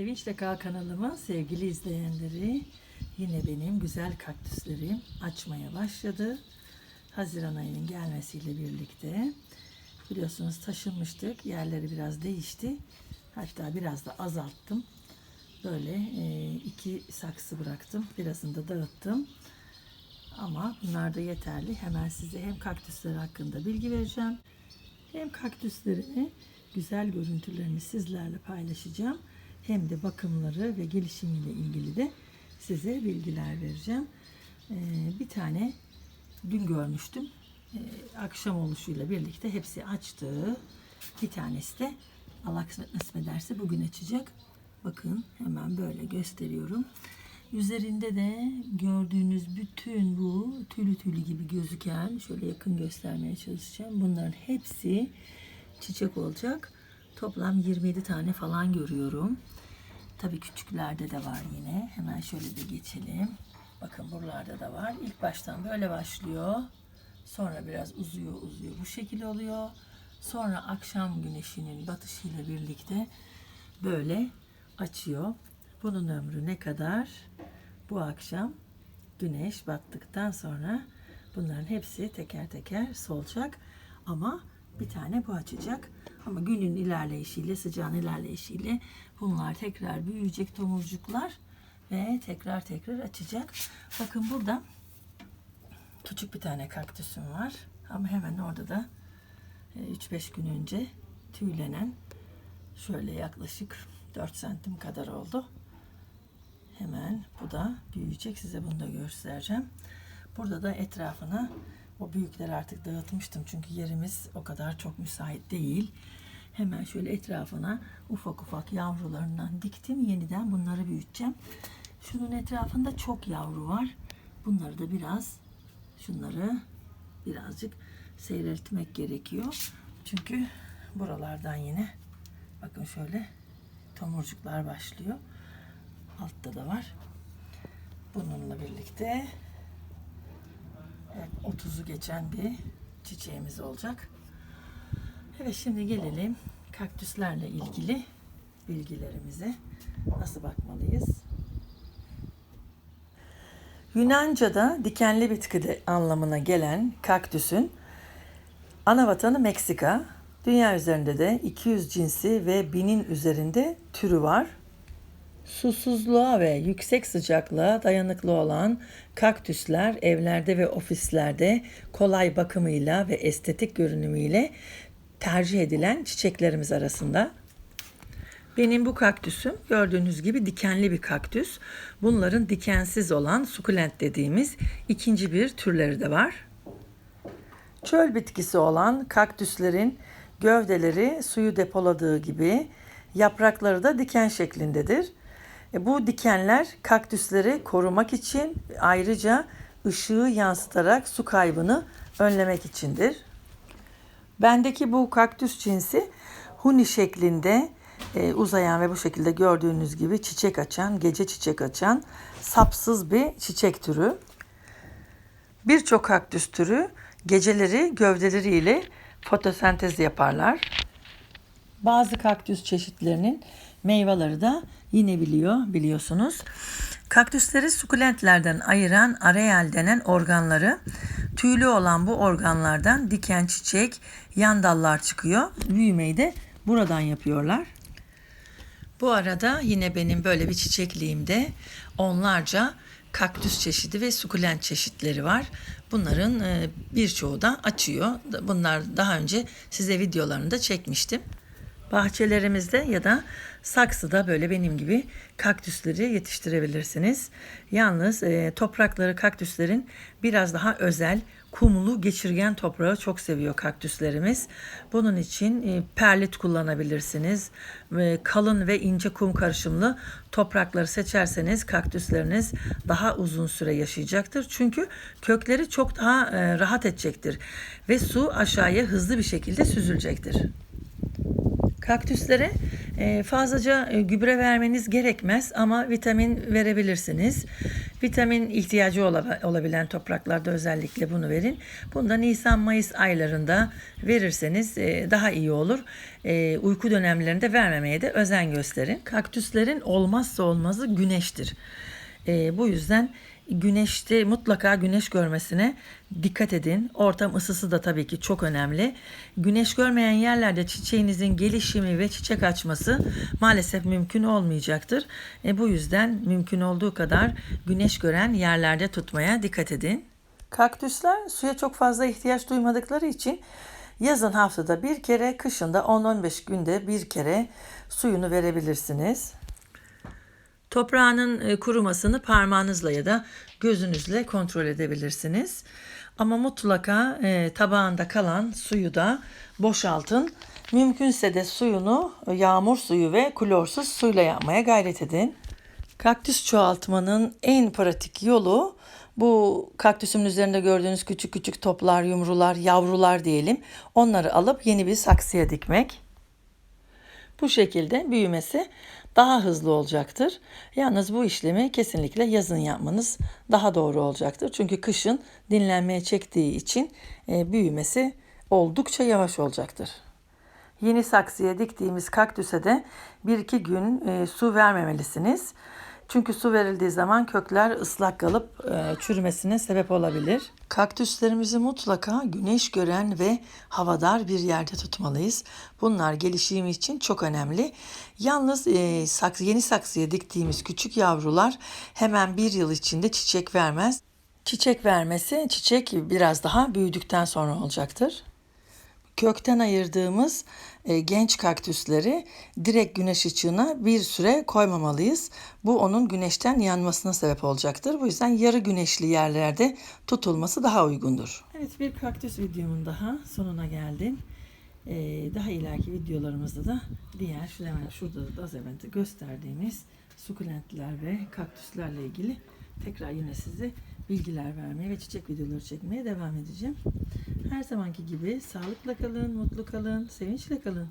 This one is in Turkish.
Sevinçle Kal kanalıma sevgili izleyenleri yine benim güzel kaktüslerim açmaya başladı. Haziran ayının gelmesiyle birlikte biliyorsunuz taşınmıştık. Yerleri biraz değişti. Hatta biraz da azalttım. Böyle e, iki saksı bıraktım. Birazını da dağıttım. Ama bunlar da yeterli. Hemen size hem kaktüsler hakkında bilgi vereceğim. Hem kaktüslerini güzel görüntülerini sizlerle paylaşacağım. Hem de bakımları ve gelişimiyle ilgili de size bilgiler vereceğim. Ee, bir tane dün görmüştüm. Ee, akşam oluşuyla birlikte hepsi açtı. Bir tanesi de Allah nasip ederse bugün açacak. Bakın hemen böyle gösteriyorum. Üzerinde de gördüğünüz bütün bu tülü tülü gibi gözüken şöyle yakın göstermeye çalışacağım. Bunların hepsi çiçek olacak. Toplam 27 tane falan görüyorum. Tabii küçüklerde de var yine. Hemen şöyle bir geçelim. Bakın buralarda da var. İlk baştan böyle başlıyor. Sonra biraz uzuyor uzuyor. Bu şekilde oluyor. Sonra akşam güneşinin batışıyla birlikte böyle açıyor. Bunun ömrü ne kadar? Bu akşam güneş battıktan sonra bunların hepsi teker teker solacak. Ama bir tane bu açacak. Ama günün ilerleyişiyle, sıcağın ilerleyişiyle bunlar tekrar büyüyecek tomurcuklar ve tekrar tekrar açacak. Bakın burada küçük bir tane kaktüsüm var. Ama hemen orada da 3-5 gün önce tüylenen şöyle yaklaşık 4 santim kadar oldu. Hemen bu da büyüyecek. Size bunu da göstereceğim. Burada da etrafına o büyükleri artık dağıtmıştım. Çünkü yerimiz o kadar çok müsait değil. Hemen şöyle etrafına ufak ufak yavrularından diktim. Yeniden bunları büyüteceğim. Şunun etrafında çok yavru var. Bunları da biraz şunları birazcık seyreltmek gerekiyor. Çünkü buralardan yine bakın şöyle tomurcuklar başlıyor. Altta da var. Bununla birlikte 30'u geçen bir çiçeğimiz olacak. Evet şimdi gelelim kaktüslerle ilgili bilgilerimize. Nasıl bakmalıyız? Yunanca'da dikenli bitki de anlamına gelen kaktüsün ana vatanı Meksika. Dünya üzerinde de 200 cinsi ve binin üzerinde türü var. Susuzluğa ve yüksek sıcaklığa dayanıklı olan kaktüsler evlerde ve ofislerde kolay bakımıyla ve estetik görünümüyle tercih edilen çiçeklerimiz arasında. Benim bu kaktüsüm gördüğünüz gibi dikenli bir kaktüs. Bunların dikensiz olan sukulent dediğimiz ikinci bir türleri de var. Çöl bitkisi olan kaktüslerin gövdeleri suyu depoladığı gibi yaprakları da diken şeklindedir. E, bu dikenler kaktüsleri korumak için ayrıca ışığı yansıtarak su kaybını önlemek içindir. Bendeki bu kaktüs cinsi huni şeklinde e, uzayan ve bu şekilde gördüğünüz gibi çiçek açan, gece çiçek açan sapsız bir çiçek türü. Birçok kaktüs türü geceleri gövdeleriyle fotosentez yaparlar. Bazı kaktüs çeşitlerinin meyveleri de yine biliyor biliyorsunuz. Kaktüsleri sukulentlerden ayıran areal denen organları tüylü olan bu organlardan diken çiçek, yan dallar çıkıyor. Büyümeyi de buradan yapıyorlar. Bu arada yine benim böyle bir çiçekliğimde onlarca kaktüs çeşidi ve sukulent çeşitleri var. Bunların birçoğu da açıyor. Bunlar daha önce size videolarını da çekmiştim. Bahçelerimizde ya da saksıda böyle benim gibi kaktüsleri yetiştirebilirsiniz. Yalnız e, toprakları kaktüslerin biraz daha özel, kumlu, geçirgen toprağı çok seviyor kaktüslerimiz. Bunun için e, perlit kullanabilirsiniz. E, kalın ve ince kum karışımlı toprakları seçerseniz kaktüsleriniz daha uzun süre yaşayacaktır. Çünkü kökleri çok daha e, rahat edecektir ve su aşağıya hızlı bir şekilde süzülecektir. Kaktüslere e, fazlaca e, gübre vermeniz gerekmez ama vitamin verebilirsiniz. Vitamin ihtiyacı ola- olabilen topraklarda özellikle bunu verin. Bunu da Nisan-Mayıs aylarında verirseniz e, daha iyi olur. Uyku dönemlerinde vermemeye de özen gösterin. Kaktüslerin olmazsa olmazı güneştir. Bu yüzden güneşte mutlaka güneş görmesine dikkat edin. Ortam ısısı da tabii ki çok önemli. Güneş görmeyen yerlerde çiçeğinizin gelişimi ve çiçek açması maalesef mümkün olmayacaktır. E, bu yüzden mümkün olduğu kadar güneş gören yerlerde tutmaya dikkat edin. Kaktüsler suya çok fazla ihtiyaç duymadıkları için yazın haftada bir kere, kışın da 10-15 günde bir kere suyunu verebilirsiniz. Toprağının e, kurumasını parmağınızla ya da gözünüzle kontrol edebilirsiniz. Ama mutlaka e, tabağında kalan suyu da boşaltın. Mümkünse de suyunu e, yağmur suyu ve klorsuz suyla yapmaya gayret edin. Kaktüs çoğaltmanın en pratik yolu bu kaktüsün üzerinde gördüğünüz küçük küçük toplar, yumrular, yavrular diyelim. Onları alıp yeni bir saksıya dikmek. Bu şekilde büyümesi daha hızlı olacaktır. Yalnız bu işlemi kesinlikle yazın yapmanız daha doğru olacaktır. Çünkü kışın dinlenmeye çektiği için e, büyümesi oldukça yavaş olacaktır. Yeni saksıya diktiğimiz kaktüse de 1-2 gün e, su vermemelisiniz. Çünkü su verildiği zaman kökler ıslak kalıp e, çürümesine sebep olabilir. Kaktüslerimizi mutlaka güneş gören ve havadar bir yerde tutmalıyız. Bunlar gelişimi için çok önemli. Yalnız e, saksı, yeni saksıya diktiğimiz küçük yavrular hemen bir yıl içinde çiçek vermez. Çiçek vermesi çiçek biraz daha büyüdükten sonra olacaktır kökten ayırdığımız e, genç kaktüsleri direkt güneş ışığına bir süre koymamalıyız. Bu onun güneşten yanmasına sebep olacaktır. Bu yüzden yarı güneşli yerlerde tutulması daha uygundur. Evet bir kaktüs videomun daha sonuna geldim. Ee, daha ileriki videolarımızda da diğer şu hemen şurada da az evvel gösterdiğimiz sukulentler ve kaktüslerle ilgili tekrar yine size bilgiler vermeye ve çiçek videoları çekmeye devam edeceğim. Her zamanki gibi sağlıkla kalın, mutlu kalın, sevinçle kalın.